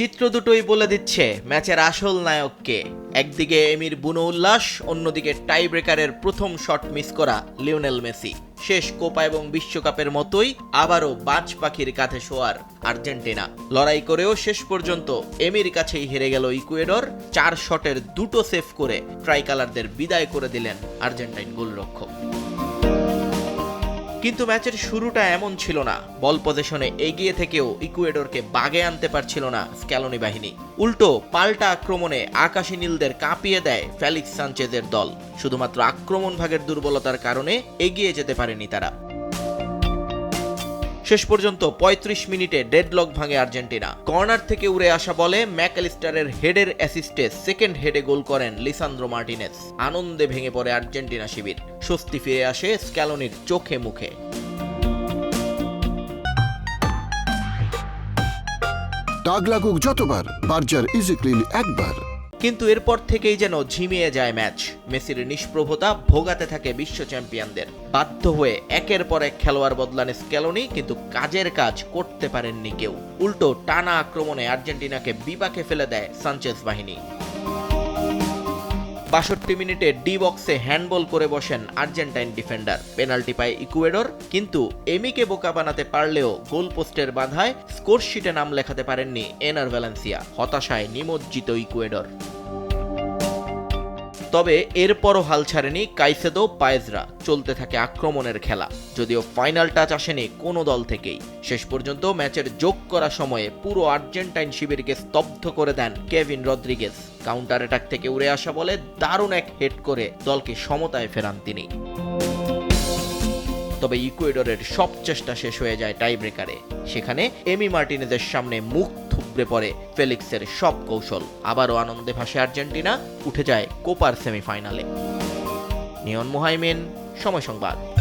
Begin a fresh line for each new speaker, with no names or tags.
চিত্র দুটোই বলে দিচ্ছে ম্যাচের আসল নায়ককে। একদিকে এমির বুনো উল্লাস, অন্যদিকে টাই ব্রেকারের প্রথম শট মিস করা লিওনেল মেসি। শেষ কোপা এবং বিশ্বকাপের মতোই আবারও বাজ পাখির কাঁধে শোয়ার আর্জেন্টিনা। লড়াই করেও শেষ পর্যন্ত এমির কাছেই হেরে গেল ইকুয়েডর, চার শটের দুটো সেভ করে ট্রাইকালারদের বিদায় করে দিলেন আর্জেন্টাইন গোলরক্ষক। কিন্তু ম্যাচের শুরুটা এমন ছিল না। বল পজিশনে এগিয়ে থেকেও ইকুয়েডরকে বাগে আনতে পারছিল না স্ক্যালোনি বাহিনী। উল্টো পাল্টা আক্রমণে আকাশী নীলদের কাঁপিয়ে দেয় ফেলিক্স সানচেজের দল। শুধুমাত্র আক্রমণ ভাগের দুর্বলতার কারণে এগিয়ে যেতে পারেনি তারা। শেষ পর্যন্ত ৩৫ মিনিটে ডেডলক ভাঙে আর্জেন্টিনা। কর্নার থেকে উড়ে আসা বলে ম্যাকালিস্টারের হেডের অ্যাসিস্টে সেকেন্ড হেডে গোল করেন লিসান্দ্রো মার্টিনেস। আনন্দে ভেঙে পড়ে আর্জেন্টিনা শিবির। স্বস্তি ফিরে আসে স্ক্যালোনির চোখে মুখে।
দাগ লাগুক যতবার, বার্জার ইজি ক্লিন একবার।
কিন্তু এরপর থেকেই যেন ঝিমিয়ে যায় ম্যাচ। মেসির নিষ্প্রভতা ভোগাতে থাকে বিশ্ব চ্যাম্পিয়নদের। বাধ্য হয়ে একের পর এক খেলোয়াড় বদলান স্কেলনি, কিন্তু কাজের কাজ করতে পারেননি কেউ। উল্টো টানা আক্রমণে আর্জেন্টিনাকে বিপাকে ফেলে দেয় সানচেজ বাহিনী। বাষট্টি মিনিটে ডি বক্সে হ্যান্ডবল করে বসেন আর্জেন্টাইন ডিফেন্ডার। পেনাল্টি পায় ইকুয়েডর, কিন্তু এমিকে বোকা বানাতে পারলেও গোল পোস্টের বাধায় স্কোরশিটে নাম লেখাতে পারেননি এনার ভ্যালেন্সিয়া। হতাশায় নিমজ্জিত ইকুয়েডর। তবে এরপরও হাল ছাড়েনি কাইসেদো পায়েজরা। চলতে থাকে আক্রমণের খেলা। যদিও ফাইনাল টাচ আসেনি কোনো দল থেকেই। শেষ পর্যন্ত ম্যাচের যোগ করা সময়ে পুরো আর্জেন্টাইন শিবিরকে স্তব্ধ করে দেন কেভিন রদ্রিগেজ। কাউন্টার অ্যাটাক থেকে উড়ে আসা বলে দারুণ এক হেড করে দলকে সমতায় ফেরান তিনি। তবে ইকুয়েডরের সব চেষ্টা শেষ হয়ে যায় টাই ব্রেকারে সেখানে এমি মার্টিনেজের সামনে মুখ থুবড়ে পড়ে ফেলিক্সের সব কৌশল। আবারও আনন্দে ভাসে আর্জেন্টিনা, উঠে যায় কোপার সেমিফাইনালে। নিয়ন মোহাইমেন, সময় সংবাদ।